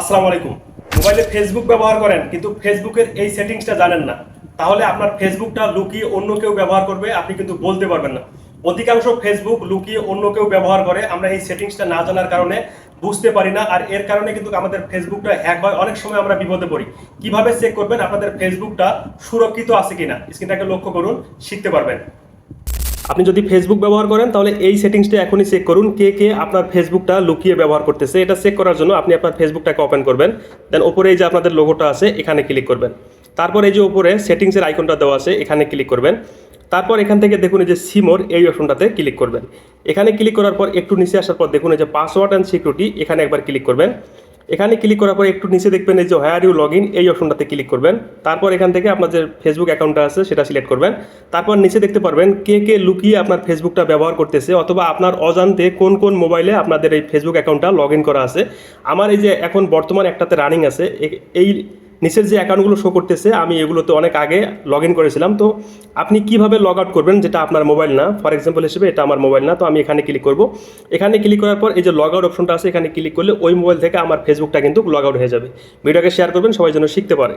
আসসালামু আলাইকুম। মোবাইলে ফেসবুক ব্যবহার করেন, কিন্তু ফেসবুকের এই সেটিংসটা জানেন না। তাহলে আপনার ফেসবুকটা লুকিয়ে অন্য কেউ ব্যবহার করবে, আপনি কিন্তু বলতে পারবেন না। অধিকাংশ ফেসবুক লুকিয়ে অন্য কেউ ব্যবহার করে, আমরা এই সেটিংসটা না জানার কারণে বুঝতে পারি না, আর এর কারণে কিন্তু আমাদের ফেসবুকটা হ্যাক হয়। অনেক সময় আমরা বিপদে পড়ি। কীভাবে চেক করবেন, আপনাদের ফেসবুকটা সুরক্ষিত আছে কিনা? স্ক্রিনটাকে লক্ষ্য করুন, শিখতে পারবেন। আপনি যদি ফেসবুক ব্যবহার করেন, তাহলে এই সেটিংসটা এখনই চেক করুন, কে কে আপনার ফেসবুকটা লুকিয়ে ব্যবহার করতেছে। এটা চেক করার জন্য আপনি আপনার ফেসবুকটাকে ওপেন করবেন। দেন ওপরে এই যে আপনাদের লোগোটা আছে, এখানে ক্লিক করবেন। তারপর এই যে ওপরে সেটিংসের আইকনটা দেওয়া আছে, এখানে ক্লিক করবেন। তারপর এখান থেকে দেখুন এই যে সিমোর এই অপশনটাতে ক্লিক করবেন। এখানে ক্লিক করার পর একটু নিচে আসার পর দেখুন এই যে পাসওয়ার্ড অ্যান্ড সিকিউরিটি এখানে একবার ক্লিক করবেন। এখানে ক্লিক করার পরে একটু নিচে দেখবেন এই যে হায়ার ইউ লগ ইন এই অপশনটাতে ক্লিক করবেন। তারপর এখান থেকে আপনার যে ফেসবুক অ্যাকাউন্টটা আছে, সেটা সিলেক্ট করবেন। তারপর নিচে দেখতে পারবেন কে কে লুকিয়ে আপনার ফেসবুকটা ব্যবহার করতেছে অথবা আপনার অজান্তে কোন কোন মোবাইলে আপনাদের এই ফেসবুক অ্যাকাউন্টটা লগ ইন করা আছে। আমার এই যে এখন বর্তমান একটাতে রানিং আছে এই নিচের যে অ্যাকাউন্টগুলো শো করতেছে, আমি এগুলোতে অনেক আগে লগ ইন করেছিলাম। তো আপনি কীভাবে লগ আউট করবেন যেটা আপনার মোবাইল না? ফর এক্সাম্পল হিসেবে এটা আমার মোবাইল না, তো আমি এখানে ক্লিক করব। এখানে ক্লিক করার পর এই যে লগ আউট অপশনটা আছে, এখানে ক্লিক করলে ওই মোবাইল থেকে আমার ফেসবুকটা কিন্তু লগ আউট হয়ে যাবে। ভিডিওকে শেয়ার করবেন, সবাই যেন শিখতে পারে।